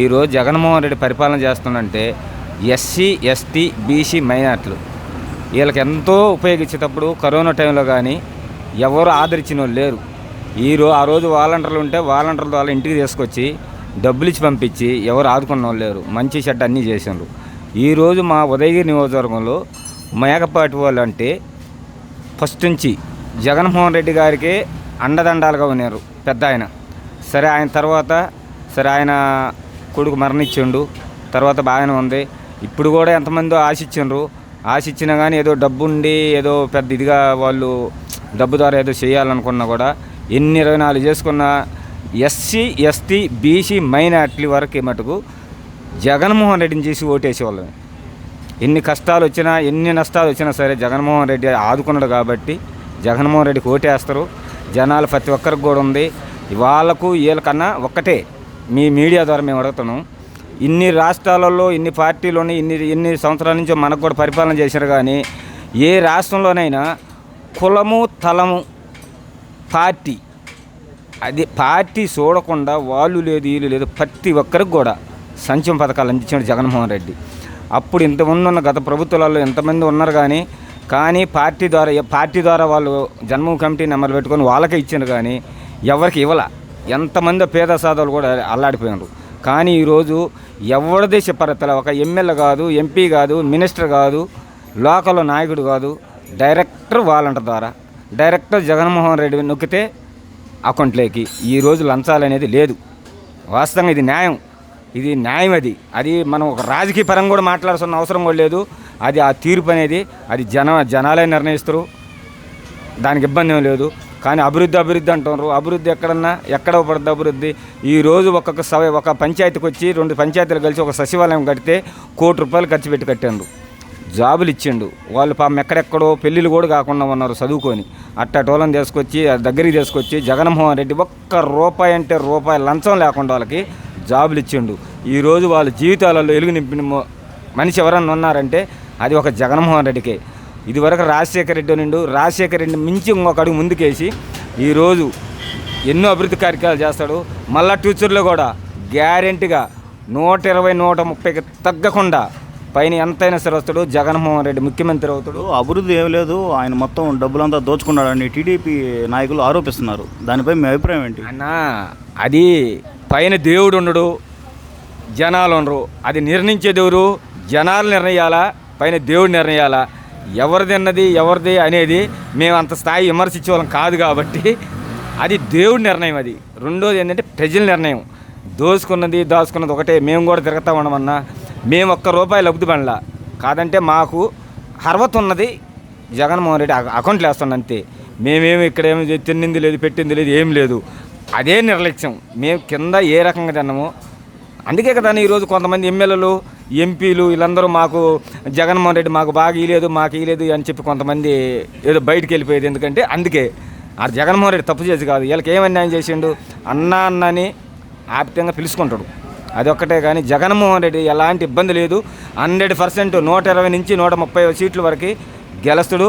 ఈరోజు జగన్మోహన్ రెడ్డి పరిపాలన చేస్తుందంటే ఎస్సీ ఎస్టీ బీసీ మైనార్టీలు. వీళ్ళకి ఎంతో ఉపయోగించేటప్పుడు కరోనా టైంలో కానీ ఎవరు ఆదరించిన వాళ్ళు లేరు. ఈ ఆ రోజు వాలంటీర్లు ఉంటే వాలంటీర్ల ద్వారా ఇంటికి తీసుకొచ్చి డబ్బులు ఇచ్చి పంపించి ఎవరు ఆదుకున్న వాళ్ళు లేరు. మంచి చెడ్డ అన్నీ చేసినారు ఈరోజు మా ఉదయగిరి నియోజకవర్గంలో మేకపాటి వాళ్ళు అంటే ఫస్ట్ నుంచి జగన్మోహన్ రెడ్డి గారికి అండదండాలుగా ఉన్నారు పెద్ద ఆయన. సరే ఆయన తర్వాత సరే ఆయన కొడుకు మరణించిండు తర్వాత బాగానే ఉంది. ఇప్పుడు కూడా ఎంతమందో ఆశించు ఆశించినా కానీ ఏదో డబ్బు ఉండి ఏదో పెద్ద ఇదిగా వాళ్ళు డబ్బు ద్వారా ఏదో చేయాలనుకున్నా కూడా ఎన్ని ఇరవై నాలుగు చేసుకున్న ఎస్సీ ఎస్టీ బీసీ మైనార్టీ వరకు మటుకు జగన్మోహన్ రెడ్డిని చేసి ఓటేసేవాళ్ళమే. ఎన్ని కష్టాలు వచ్చినా ఎన్ని నష్టాలు వచ్చినా సరే జగన్మోహన్ రెడ్డి ఆదుకున్నాడు కాబట్టి జగన్మోహన్ రెడ్డికి ఓటేస్తారు. జనాలు ప్రతి ఒక్కరికి కూడా ఉంది. వాళ్ళకు వీళ్ళకన్నా ఒక్కటే మీ మీడియా ద్వారా మేము అడుగుతున్నాం. ఇన్ని రాష్ట్రాలలో ఇన్ని పార్టీలోని ఇన్ని ఇన్ని సంవత్సరాల నుంచి మనకు కూడా పరిపాలన చేశారు కానీ ఏ రాష్ట్రంలోనైనా కులము తలము పార్టీ అది పార్టీ చూడకుండా వాళ్ళు లేదు వీళ్ళు లేదు ప్రతి ఒక్కరికి కూడా సంక్షేమ పథకాలు అందించాడు జగన్మోహన్ రెడ్డి. అప్పుడు ఇంతమంది ఉన్న గత ప్రభుత్వాలలో ఎంతమంది ఉన్నారు కానీ కానీ పార్టీ ద్వారా పార్టీ ద్వారా వాళ్ళు జన్మ కమిటీ నెంబర్ పెట్టుకొని వాళ్ళకే ఇచ్చారు కానీ ఎవరికి ఇవ్వలే. ఎంతమంది పేద సాధువులు కూడా అల్లాడిపోయినారు. కానీ ఈరోజు ఎవరిదే చెప్పారు ఒక ఎమ్మెల్యే కాదు ఎంపీ కాదు మినిస్టర్ కాదు లోకల్ నాయకుడు కాదు డైరెక్టర్ వాలంటర్ ద్వారా డైరెక్టర్ జగన్మోహన్ రెడ్డి నొక్కితే అకౌంట్లోకి ఈ రోజు లంచాలు అనేది లేదు. వాస్తవంగా ఇది న్యాయం. ఇది న్యాయం అది. అది మనం ఒక రాజకీయ పరంగా కూడా మాట్లాడాల్సిన అవసరం కూడా లేదు. అది ఆ తీర్పు అనేది అది జన జనాలే నిర్ణయిస్తారు. దానికి ఇబ్బంది ఏం లేదు. కానీ అభివృద్ధి అభివృద్ధి అంటున్నారు. అభివృద్ధి ఎక్కడన్నా? ఎక్కడ పడుతుంది అభివృద్ధి? ఈ రోజు ఒక్కొక్క సభ ఒక పంచాయతీకి వచ్చి రెండు పంచాయతీలు కలిసి ఒక సచివాలయం కడితే కోటి రూపాయలు ఖర్చు పెట్టి కట్టాడు జాబులు ఇచ్చిండు. వాళ్ళు పాపం ఎక్కడెక్కడో పెళ్ళిళ్ళు కూడా కాకుండా ఉన్నారు చదువుకొని. అట్టటోళ్ళని తీసుకొచ్చి ఆ దగ్గరికి తీసుకొచ్చి జగన్మోహన్ రెడ్డి ఒక్క రూపాయి అంటే రూపాయి లంచం లేకుండా వాళ్ళకి జాబులు ఇచ్చిండు. ఈరోజు వాళ్ళ జీవితాలలో వెలుగు నింపిన మనిషి ఎవరన్నా ఉన్నారంటే అది ఒక జగన్మోహన్ రెడ్డికే. ఇదివరకు రాజశేఖర రెడ్డి నిండు రాజశేఖర రెడ్డి మించి ఇంకొక అడుగు ముందుకేసి ఈరోజు ఎన్నో అభివృద్ధి కార్యక్రమాలు చేస్తాడు. మళ్ళా ఫ్యూచర్లో కూడా గ్యారెంటీగా నూట ఇరవై నూట ముప్పైకి తగ్గకుండా పైన ఎంతైనా సరే వస్తాడు. జగన్మోహన్ రెడ్డి ముఖ్యమంత్రి అవుతాడు. అభివృద్ధి ఏం లేదు. ఆయన మొత్తం డబ్బులంతా దోచుకున్నాడని టీడీపీ నాయకులు ఆరోపిస్తున్నారు. దానిపై మీ అభిప్రాయం ఏంటి? అన్న అది పైన దేవుడు ఉండడు జనాలు ఉండరు. అది నిర్ణయించేది ఎవరు? జనాలు నిర్ణయాలా? పైన దేవుడు నిర్ణయాలా? ఎవరిది అన్నది ఎవరిది అనేది మేము అంత స్థాయి విమర్శించే వాళ్ళం కాదు కాబట్టి అది దేవుడి నిర్ణయం అది. రెండోది ఏంటంటే ప్రజల నిర్ణయం. దోసుకున్నది దాచుకున్నది ఒకటే. మేము కూడా తిరుగుతా ఉండమన్నా మేము ఒక్క రూపాయి లబ్ధి పడలా. కాదంటే మాకు అర్హత ఉన్నది జగన్మోహన్ రెడ్డి అక- అకౌంట్లో అంతే. మేమేమి ఇక్కడ ఏమి తిన్నింది లేదు పెట్టింది లేదు ఏం లేదు. అదే నిర్లక్ష్యం. మేము కింద ఏ రకంగా తిన్నామో అందుకే కదా ఈరోజు కొంతమంది ఎమ్మెల్యేలు ఎంపీలు వీళ్ళందరూ మాకు జగన్మోహన్ రెడ్డి మాకు బాగా ఇలేదు మాకు ఇలేదు అని చెప్పి కొంతమంది ఏదో బయటికి వెళ్ళిపోయేది. ఎందుకంటే అందుకే ఆ జగన్మోహన్ రెడ్డి తప్పు చేసి కాదు. వీళ్ళకి ఏం అన్యాయం చేసిండు? అన్న అన్నని ఆప్తంగా పిలుచుకుంటాడు. అదొక్కటే కానీ జగన్మోహన్ రెడ్డి ఎలాంటి ఇబ్బంది లేదు. హండ్రెడ్ పర్సెంట్ నూట ఇరవై నుంచి నూట ముప్పై సీట్ల వరకు గెలుస్తుడు.